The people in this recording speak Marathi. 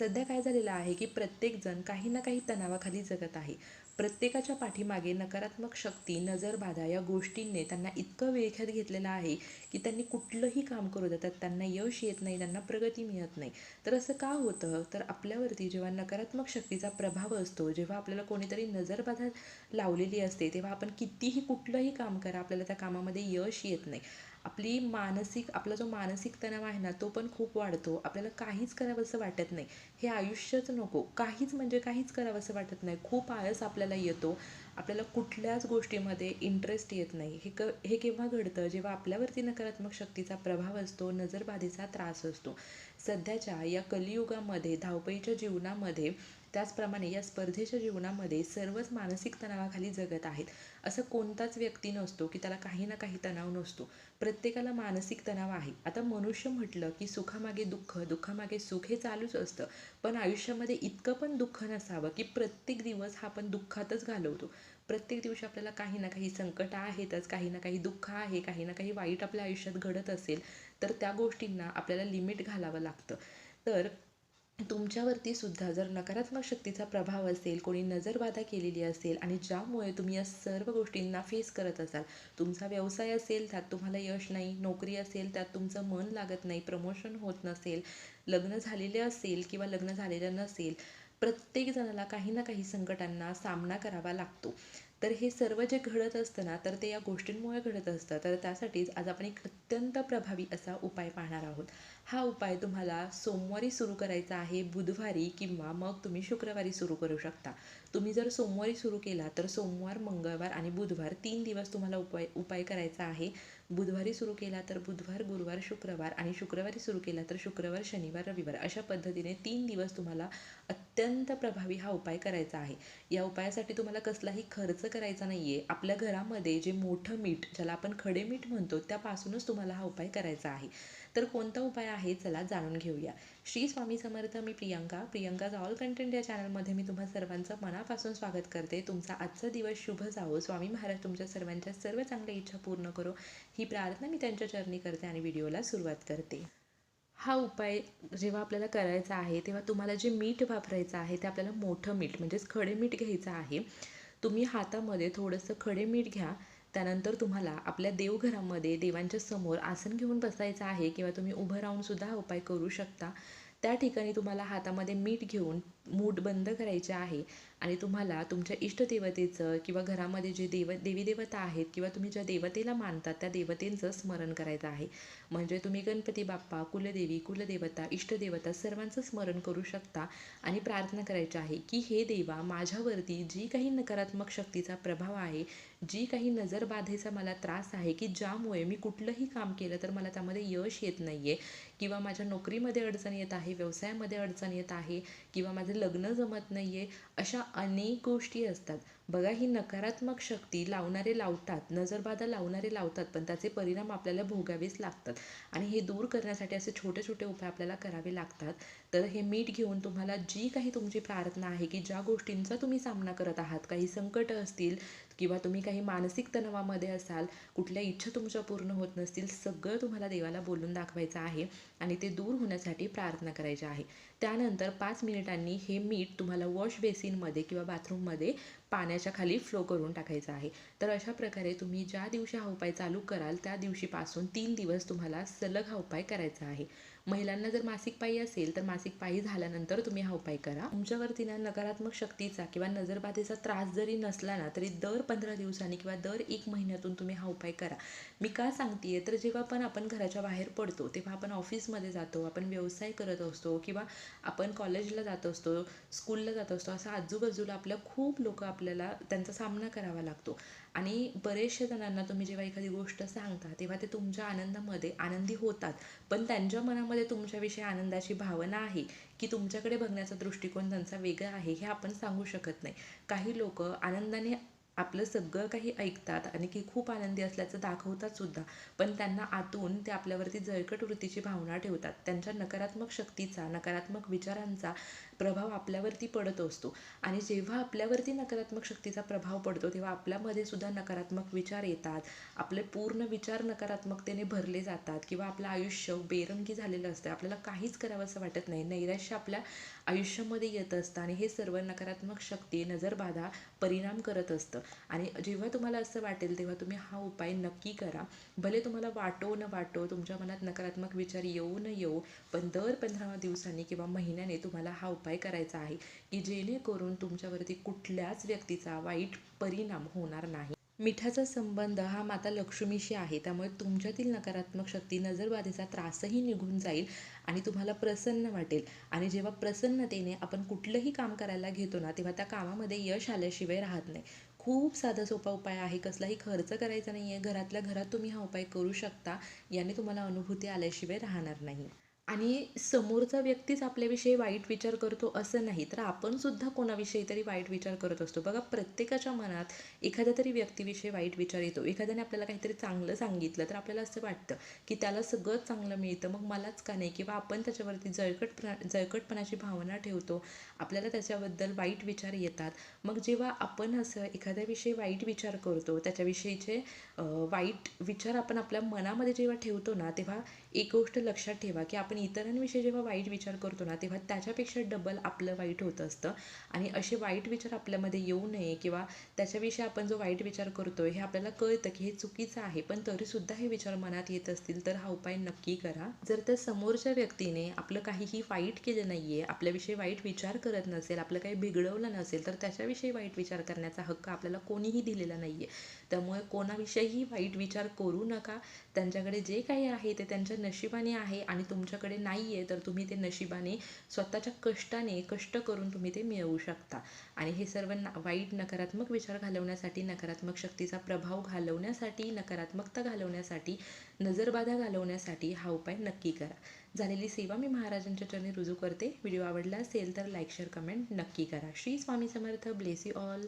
सध्या काय झालेलं आहे की प्रत्येकजण काही ना काही तणावाखाली जगत आहे. प्रत्येकाच्या पाठीमागे नकारात्मक शक्ती नजरबाधा या गोष्टींनी त्यांना इतकं वेळख्यात घेतलेलं आहे की त्यांनी कुठलंही काम करू देतात त्यांना यश येत नाही त्यांना प्रगती मिळत नाही. तर असं का होतं? तर आपल्यावरती जेव्हा नकारात्मक शक्तीचा प्रभाव असतो जेव्हा आपल्याला कोणीतरी नजरबाधा लावलेली असते तेव्हा आपण कितीही कुठलंही काम करा आपल्याला त्या कामामध्ये यश येत नाही. आपली मानसिक आपला जो मानसिक तणाव आहे ना तो पण खूप वाढतो. आपल्याला काहीच करावंसं वाटत नाही. हे आयुष्यच नको. काहीच म्हणजे काहीच करावंसं वाटत नाही. खूप आळस आपल्याला येतो. आपल्याला कुठल्याच गोष्टीमध्ये इंटरेस्ट येत नाही. हे क हे केव्हा घडतं? जेव्हा आपल्यावरती नकारात्मक शक्तीचा प्रभाव असतो नजरबाधेचा त्रास असतो. सध्याच्या या कलियुगामध्ये धावपळीच्या जीवनामध्ये त्याचप्रमाणे या स्पर्धेच्या जीवनामध्ये सर्वच मानसिक तणावाखाली जगत आहेत. असं कोणताच व्यक्ती नसतो की त्याला काही ना काही तणाव नसतो. प्रत्येकाला मानसिक तणाव आहे. आता मनुष्य म्हटलं की सुखामागे दुःख दुःखामागे सुख हे चालूच असतं. पण आयुष्यामध्ये इतकं पण दुःख नसावं की प्रत्येक दिवस हा आपण दुःखातच घालवतो. प्रत्येक दिवशी आपल्याला काही ना काही संकट आहेतच काही ना काही दुःख आहे काही ना काही वाईट आपल्या आयुष्यात घडत असेल तर त्या गोष्टींना आपल्याला लिमिट घालावं लागतं. तर तुमच्यावरती सुद्धा जर नकारात्मक शक्तीचा प्रभाव असेल कोणी नजरबाधा केलेली असेल आणि ज्यामुळे तुम्ही या सर्व गोष्टींना फेस करत असाल तुमचा व्यवसाय असेल त्यात तुम्हाला यश नाही नोकरी असेल त्यात तुमचं मन लागत नाही प्रमोशन होत नसेल लग्न झालेले असेल किंवा लग्न झालेलं नसेल प्रत्येक जणाला काही ना काही संकटांना सामना करावा लागतो. तर हे सर्व जे घडत असतं ना तर ते या गोष्टींमुळे घडत असतं. तर त्यासाठीच आज आपण एक अत्यंत प्रभावी असा उपाय पाहणार आहोत. हा उपाय तुम्हाला सोमवारी सुरू करायचा आहे बुधवारी किंवा मग तुम्ही शुक्रवारी सुरू करू शकता. तुम्ही जर सोमवारी सुरू केला तर सोमवार मंगळवार आणि बुधवार तीन दिवस तुम्हाला उपाय उपाय करायचा आहे. बुधवारी सुरू केला तर बुधवार गुरुवार शुक्रवार आणि शुक्रवारी सुरू केला तर शुक्रवार शनिवार रविवार अशा पद्धतीने तीन दिवस तुम्हाला अत्यंत प्रभावी हा उपाय करायचा आहे. या उपायासाठी तुम्हाला कसलाही खर्च करायचा नाही आहे आपल्या घरामध्ये जे मोठं मीठ ज्याला आपण खडे मीठ म्हणतो त्यापासूनच तुम्हाला हा उपाय करायचा आहे. तर कोणता उपाय आहे चला जाणून घेऊया. श्री स्वामी समर्थ मी प्रियंका. प्रियंकाज ऑल कंटेंट या चॅनलमध्ये मी तुम्हा सर्वांचं मनापासून स्वागत करते. तुमचा आजचा दिवस शुभ जावो. स्वामी महाराज तुमच्या सर्वांच्या सर्व चांगल्या इच्छा पूर्ण करो. ही प्रार्थना मी त्यांच्या चरणी करते आणि व्हिडिओला सुरुवात करते. हा उपाय जेव्हा आपल्याला करायचा आहे तेव्हा तुम्हाला जे मीठ वापरायचं आहे ते आपल्याला मोठं मीठ म्हणजेच खडे मीठ घ्यायचं आहे. तुम्ही हातामध्ये थोडंसं खडे मीठ घ्या. त्यानंतर तुम्हाला आपल्या देवघरामध्ये देवांच्या समोर आसन घेऊन बसायचं आहे किंवा तुम्ही उभं राहूनसुद्धा हा उपाय करू शकता. त्या ठिकाणी तुम्हाला हातामध्ये मीठ घेऊन मूठ बंद करायचे आहे आणि तुम्हाला तुमच्या इष्टदेवतेचं किंवा घरामध्ये जे देव देवी देवता आहेत किंवा तुम्ही ज्या देवतेला मानतात त्या देवतेंचं स्मरण करायचं आहे. म्हणजे तुम्ही गणपती बाप्पा कुलदेवी कुलदेवता इष्टदेवता सर्वांचं स्मरण करू शकता आणि प्रार्थना करायची आहे की हे देवा माझ्यावरती जी काही नकारात्मक शक्तीचा प्रभाव आहे जी काही नजरबाधेचा मला त्रास आहे की ज्यामुळे मी कुठलंही काम केलं तर मला त्यामध्ये यश येत नाही आहे किंवा माझ्या नोकरीमध्ये अडचण येत आहे व्यवसायामध्ये अडचण येत आहे किंवा माझं लग्न जमत नाही आहे अशा अनेक गोष्टी असतात. बघा ही नकारात्मक शक्ती लावणारे लावतात नजरबाधा लावणारे लावतात पण त्याचे परिणाम आपल्याला भोगावेच लागतात. आणि हे दूर करण्यासाठी असे छोटे छोटे उपाय आपल्याला करावे लागतात. तर हे मीठ घेऊन तुम्हाला जी काही तुमची प्रार्थना आहे की ज्या गोष्टींचा तुम्ही सामना करत आहात काही संकट असतील किंवा तुम्ही काही मानसिक तणावामध्ये असाल कुठल्या इच्छा तुमच्या पूर्ण होत नसतील सगळं तुम्हाला देवाला बोलून दाखवायचं आहे आणि ते दूर होण्यासाठी प्रार्थना करायची आहे. त्यानंतर पाच मिनिटांनी हे मीठ तुम्हाला वॉश बेसिनमध्ये किंवा बाथरूममध्ये पाण्याच्या खाली फ्लो करून टाकायचं आहे. तर अशा प्रकारे तुम्ही ज्या दिवशी हा उपाय चालू कराल त्या दिवशीपासून तीन दिवस तुम्हाला सलग हा उपाय करायचा आहे. महिलांना जर मासिक पायी असेल तर मासिक पायी झाल्यानंतर तुम्ही हा उपाय करा. तुमच्यावरती ना नकारात्मक शक्तीचा किंवा नजरबाधेचा त्रास जरी नसला ना तरी दर पंधरा दिवसांनी किंवा दर एक महिन्यातून तुम्ही हा उपाय करा. मी का सांगते तर जेव्हा पण आपण घराच्या बाहेर पडतो तेव्हा आपण ऑफिसमध्ये जातो आपण व्यवसाय करत असतो किंवा आपण कॉलेजला जात असतो स्कूलला जात असतो असं आजूबाजूला आपल्या खूप लोक आपल्याला त्यांचा सामना करावा लागतो. आणि बरेचशा जणांना तुम्ही जेव्हा एखादी गोष्ट सांगता तेव्हा ते तुमच्या आनंदामध्ये आनंदी होतात. पण त्यांच्या मनामध्ये तुमच्याविषयी आनंदाची भावना आहे की तुमच्याकडे बघण्याचा दृष्टिकोन त्यांचा वेगळा आहे हे आपण सांगू शकत नाही. काही लोक आनंदाने आपलं सगळं काही ऐकतात आणि की खूप आनंदी असल्याचं दाखवतात सुद्धा. पण त्यांना आतून ते आपल्यावरती जळकट वृत्तीची भावना ठेवतात. त्यांच्या नकारात्मक शक्तीचा नकारात्मक विचारांचा प्रभाव आपल्यावरती पडत असतो. आणि जेव्हा आपल्यावरती नकारात्मक शक्तीचा प्रभाव पडतो तेव्हा आपल्यामध्ये सुद्धा नकारात्मक विचार येतात. आपले पूर्ण विचार नकारात्मकतेने भरले जातात किंवा आपलं आयुष्य बेरंगी झालेलं असतं. आपल्याला काहीच करावं असं वाटत नाही. नैराश्य आपल्या आयुष्यामध्ये येत असतं आणि हे सर्व नकारात्मक शक्ती नजरबाधा परिणाम करत असतं. आणि जेव्हा तुम्हाला असं वाटेल तेव्हा तुम्ही हा उपाय नक्की करा. भले तुम्हाला वाटो न वाटो तुमच्या मनात नकारात्मक विचार येऊ न येऊ पण दर पंधरा दिवसांनी किंवा महिन्याने तुम्हाला हा उपाय करायचा आहे की जेणेकरून तुमच्यावरती कुठल्याच व्यक्तीचा वाईट परिणाम होणार नाही. मिठाचा संबंध हा माता लक्ष्मीशी आहे त्यामुळे तुमच्यातील नकारात्मक शक्ती नजरबाधेचा त्रासही निघून जाईल आणि तुम्हाला प्रसन्न वाटेल. आणि जेव्हा प्रसन्नतेने आपण कुठलंही काम करायला घेतो ना तेव्हा त्या कामामध्ये यश आल्याशिवाय राहत नाही. खूप साधा सोपा उपाय आहे कसलाही खर्च करायचा नाही आहे घरातल्या घरात तुम्ही हा उपाय करू शकता याने तुम्हाला अनुभूती आल्याशिवाय राहणार नाही. आणि समोरचा व्यक्तीच आपल्याविषयी वाईट विचार करतो असं नाही. तर आपणसुद्धा कोणाविषयी तरी वाईट विचार करत असतो. बघा प्रत्येकाच्या मनात एखाद्या तरी व्यक्तीविषयी वाईट विचार येतो. एखाद्याने आपल्याला काहीतरी चांगलं सांगितलं तर आपल्याला असं वाटतं की त्याला सगळंच चांगलं मिळतं. मग मलाच का नाही? किंवा आपण त्याच्यावरती जळकटपणा जळकटपणाची भावना ठेवतो. आपल्याला त्याच्याबद्दल वाईट विचार येतात. मग जेव्हा आपण असं एखाद्याविषयी वाईट विचार करतो त्याच्याविषयीचे वाईट विचार आपण आपल्या मनामध्ये जेव्हा ठेवतो ना तेव्हा एक गोष्ट लक्षात ठेवा की आपण इतरांविषयी जेव्हा वाईट विचार करतो ना तेव्हा त्याच्यापेक्षा डबल आपलं वाईट होत असतं. आणि असे वाईट विचार आपल्यामध्ये येऊ नये किंवा त्याच्याविषयी आपण जो वाईट विचार करतो हे आपल्याला कळतं की हे चुकीचं आहे. पण तरीसुद्धा हे विचार मनात येत असतील तर हा उपाय नक्की करा. जर त्या समोरच्या व्यक्तीने आपलं काहीही वाईट केलं नाही आहे आपल्याविषयी वाईट विचार करत नसेल आपलं काही बिघडवलं नसेल तर त्याच्याविषयी वाईट विचार करण्याचा हक्क आपल्याला कोणीही दिलेला नाही आहे त्यामुळे कोणाविषयीही वाईट विचार करू नका. त्यांच्याकडे जे काही आहे ते त्यांच्या नशिबाने आहे आणि तुमच्याकडे तुमच्याकडे नाही आहे तर तुम्ही ते नशिबाने स्वतःच्या कष्टाने कष्ट करून तुम्ही ते मिळवू शकता. आणि हे सर्व ना वाईट नकारात्मक विचार घालवण्यासाठी नकारात्मक शक्तीचा प्रभाव घालवण्यासाठी नकारात्मकता घालवण्यासाठी नजरबाधा घालवण्यासाठी हा उपाय नक्की करा. झालेली सेवा मी महाराजांच्या चरणी रुजू करते. व्हिडिओ आवडला असेल तर लाईक शेअर कमेंट नक्की करा. Shri Swami Samarth. Bless you all